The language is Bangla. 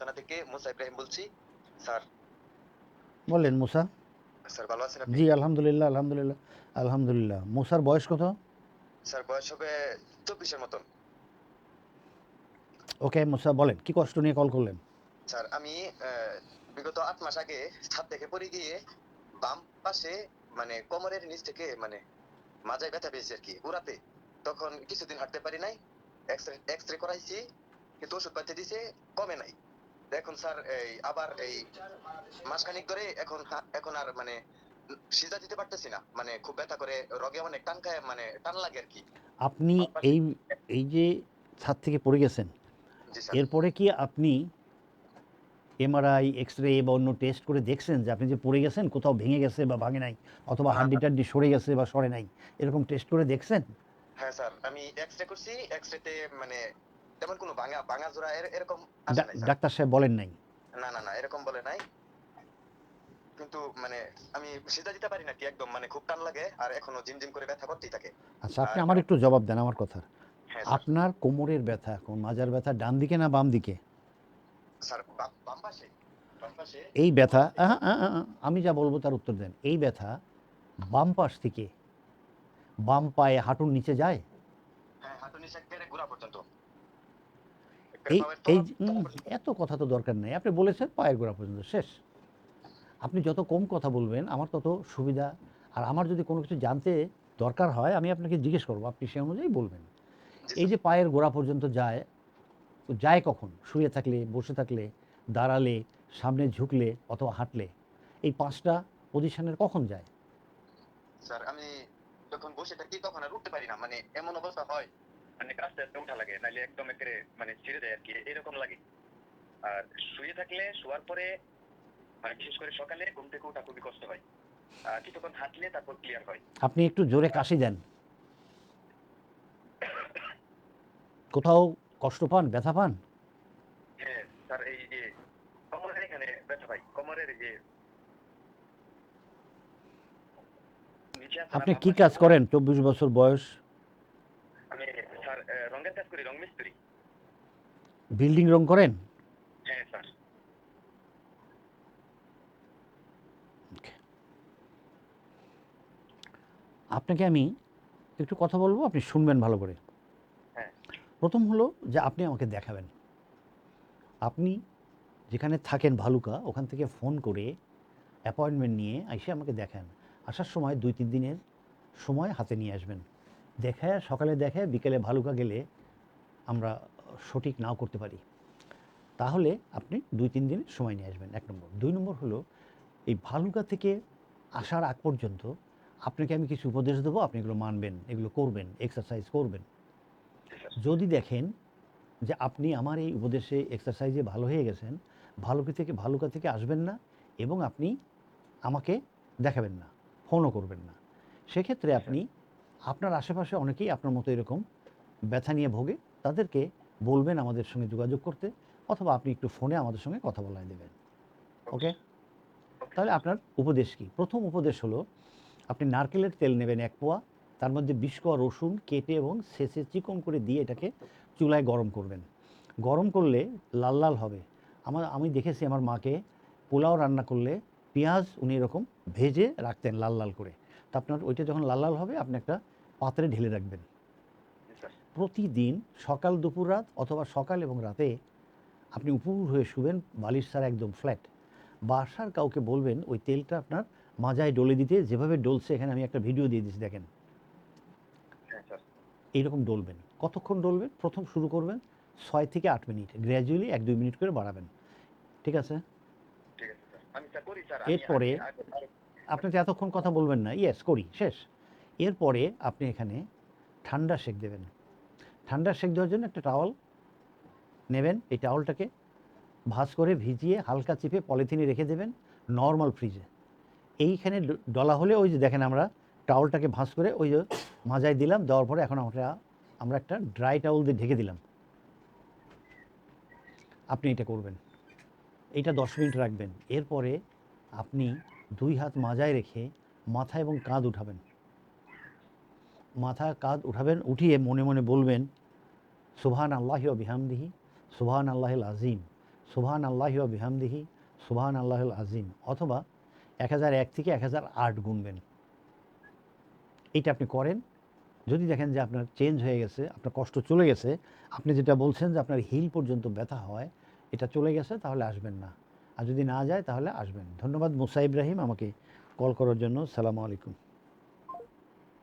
থানা থেকে মুসা ইব্রাহিম বলছি। স্যার। বলেন মুসা? স্যার ভালো আছেন জি আলহামদুলিল্লাহ আলহামদুলিল্লাহ আলহামদুলিল্লাহ। মুসার বয়স কত? স্যার বয়স হবে চব্বিশের মতন। ওকে মুসা বলেন কি কষ্ট নিয়ে কল করলেন? স্যার আমি বিগত আট মাস আগে ছাদ থেকে পড়ে গিয়ে বাম পাশে মানে কোমরের নিচ থেকে মানে মাজায় ব্যথা পেয়েছি আর কি গোড়াতে তখন কিছুদিন হাঁটতে পারি নাই এক্সরে এক্সরে করাইছি কিন্তু ওষুধ পাতি দিছে কমে নাই। এখন স্যার এই আবার এই মাসখানিক ধরে এখন এখন আর মানে সিজা দিতে পারতেছি না। মানে খুব ব্যথা করে রগে অনেক টান খায় মানে টান লাগে আর কি। আপনি এই এই যে ছাদ থেকে পড়ে গেছেন এরপরে কি আপনি এমআরআই এক্স রে বা অন্য টেস্ট করে দেখছেন যে আপনি যে পড়ে গেছেন কোথাও ভেঙে গেছে বা ভাঙে নাই অথবা না, হাড্ডি টাড্ডি সরে গেছে বা সরে নাই এরকম টেস্ট করে দেখছেন? হ্যাঁ স্যার। আমি এক্সরে করছি এক্স এক্সরেতে মানে তেমন কোনো ভাঙা ভাঙা জোড়া এরকম। ডাক্তার সাহেব বলেন নাই? না না না এরকম বলে নাই। কিন্তু মানে আমি সিধা দিতে পারি না কি একদম মানে খুব টান লাগে আর এখনও জিম জিম করে ব্যথা করতেই থাকে। আচ্ছা আপনি আমার একটু জবাব দেন আমার কথা হ্যাঁ আপনার কোমরের ব্যথা কোন মাজার ব্যথা ডান দিকে না বাম দিকে? স্যার বাম পাশে এই ব্যথা আমি যা বলব তার উত্তর দেন। এই ব্যথা বাম পাশ থেকে বাম পায়ে হাঁটুর নিচে যায় হ্যাঁ হাঁটু নিচে একেবারে গোড়া পর্যন্ত এই এই। এত কথা তো দরকার নেই। আপনি বলেছেন পায়ের গোড়া পর্যন্ত শেষ। আপনি যত কম কথা বলবেন আমার তত সুবিধা। আর আমার যদি কোনো কিছু জানতে দরকার হয় আমি আপনাকে জিজ্ঞেস করব আপনি সে অনুযায়ী বলবেন। এই যে পায়ের গোড়া পর্যন্ত যায় তো যায় কখন? শুয়ে থাকলে বসে থাকলে দাঁড়ালে সামনে ঝুঁকলে অথবা হাঁটলে এই পাঁচটা পজিশনের কখন যায়? স্যার আমি যখন বসে থাকি তখন আর উঠতে পারি না। মানে এমন অবস্থা হয় মানে কাজটা একটা উঠা লাগে? নাহলে একদম একেবারে মানে ছিঁড়ে যায় আর কি এরকম লাগে। আর শুয়ে থাকলে শোয়ার পরে মানে বিশেষ করে সকালে ঘুম থেকে ওঠা খুবই কষ্ট হয়। আর কিছুক্ষণ হাঁটলে তারপর ক্লিয়ার হয়। আপনি একটু জোরে কাশি দেন। কোথাও কষ্ট পান? ব্যথা পান? হ্যাঁ স্যার এই যে কোমরের এখানে ব্যথা পাই। কোমরের যে আপনি কি কাজ করেন? চব্বিশ বছর বয়স। রঙের কাজ করি রং মিস্ত্রি। বিল্ডিং রং করেন? হ্যাঁ স্যার। আপনাকে আমি একটু কথা বলব আপনি শুনবেন ভালো করে। হ্যাঁ। প্রথম হলো যে আপনি আমাকে দেখাবেন। আপনি যেখানে থাকেন ভালুকা ওখান থেকে ফোন করে অ্যাপয়েন্টমেন্ট নিয়ে এসে আমাকে দেখান। আসার সময় দুই তিন দিনের সময় হাতে নিয়ে আসবেন। দেখায় সকালে দেখে, বিকেলে ভালুকা গেলে আমরা সঠিক নাও করতে পারি। তাহলে আপনি দুই, তিন দিন সময় নিয়ে আসবেন। এক নম্বর। দুই নম্বর হলো, এই ভালুকা থেকে আসার আগ পর্যন্ত আপনাকে আমি কিছু উপদেশ দেবো, আপনি এগুলো মানবেন, এগুলো করবেন এক্সারসাইজ করবেন। যদি দেখেন যে আপনি আমার এই উপদেশে এক্সারসাইজে ভালো হয়ে গেছেন, ভালুকা থেকে ভালুকা থেকে আসবেন না এবং আপনি আমাকে দেখাবেন না ফোনও করবেন না। সেক্ষেত্রে আপনি আপনার আশেপাশে অনেকেই আপনার মতো এরকম ব্যথা নিয়ে ভোগে, তাদেরকে বলবেন আমাদের সঙ্গে যোগাযোগ করতে অথবা আপনি একটু ফোনে আমাদের সঙ্গে কথা বলায় দেবেন। ওকে? তাহলে আপনার উপদেশ কি? প্রথম উপদেশ হলো, আপনি নারকেলের তেল নেবেন এক পোয়া, তার মধ্যে বিশ কোয়া রসুন কেটে এবং শেষে চিকন করে দিয়ে এটাকে চুলায় গরম করবেন। গরম করলে লাল লাল হবে। আমার, আমি দেখেছি আমার মাকে পোলাও রান্না করলে পেঁয়াজ উনি এরকম ভেজে রাখতেন লাল লাল করে। আপনার ওইটা যখন লাল লাল হবে আপনি একটা পাত্রে ঢেলে রাখবেন। প্রতিদিন সকাল দুপুর রাত অথবা সকাল এবং রাতে আপনি উপর হয়ে শুবেন বালিশ ছাড়া একদম ফ্ল্যাট বাসার কাউকে বলবেন ওই তেলটা আপনার মাজায় ডলে দিতে যেভাবে ডলছে এখানে আমি একটা ভিডিও দিয়ে দিচ্ছি দেখেন। হ্যাঁ এইরকম ডলবেন। কতক্ষণ ডলবেন? প্রথম শুরু করবেন ছয় থেকে আট মিনিট। গ্র্যাজুয়ালি এক দুই মিনিট করে বাড়াবেন। ঠিক আছে? এরপরে আপনি তো এতক্ষণ কথা বলবেন না। ইয়েস করি, শেষ। এরপরে আপনি এখানে ঠান্ডা সেক দেবেন। ঠান্ডা সেক দেওয়ার জন্য একটা টাওয়াল নেবেন। এই টাওয়ালটাকে ভাজ করে ভিজিয়ে হালকা চিপে পলিথিনে রেখে দেবেন নর্মাল ফ্রিজে এইখানে ডলা হলে ওই যে দেখেন আমরা টাওয়ালটাকে ভাঁজ করে ওই যে মাজায় দিলাম, দেওয়ার পরে এখন আমরা আমরা একটা ড্রাই টাওয়াল দিয়ে ঢেকে দিলাম। আপনি এটা করবেন। এইটা দশ মিনিট রাখবেন। এরপরে আপনি দুই হাত মাজায় রেখে মাথা এবং কাঁধ উঠাবেন। মাথা, কাঁধ উঠাবেন, উঠিয়ে মনে মনে বলবেন সুবহান আল্লাহ বিহামদিহি সুবহান আল্লাহ আজিম সুবহান আল্লাহ বিহামদিহি সুবহান আল্লাহুল আজিম অথবা এক হাজার এক থেকে এক হাজার আট গুনবেন। এইটা আপনি করেন। যদি দেখেন যে আপনার চেঞ্জ হয়ে গেছে, আপনার কষ্ট চলে গেছে, আপনি যেটা বলছেন যে আপনার হিল পর্যন্ত ব্যথা হয়, এটা চলে গেছে, তাহলে আসবেন না। আর যদি না যায় তাহলে আসবেন। ধন্যবাদ মুসা ইব্রাহিম, আমাকে কল করার জন্য। সালামু আলাইকুম।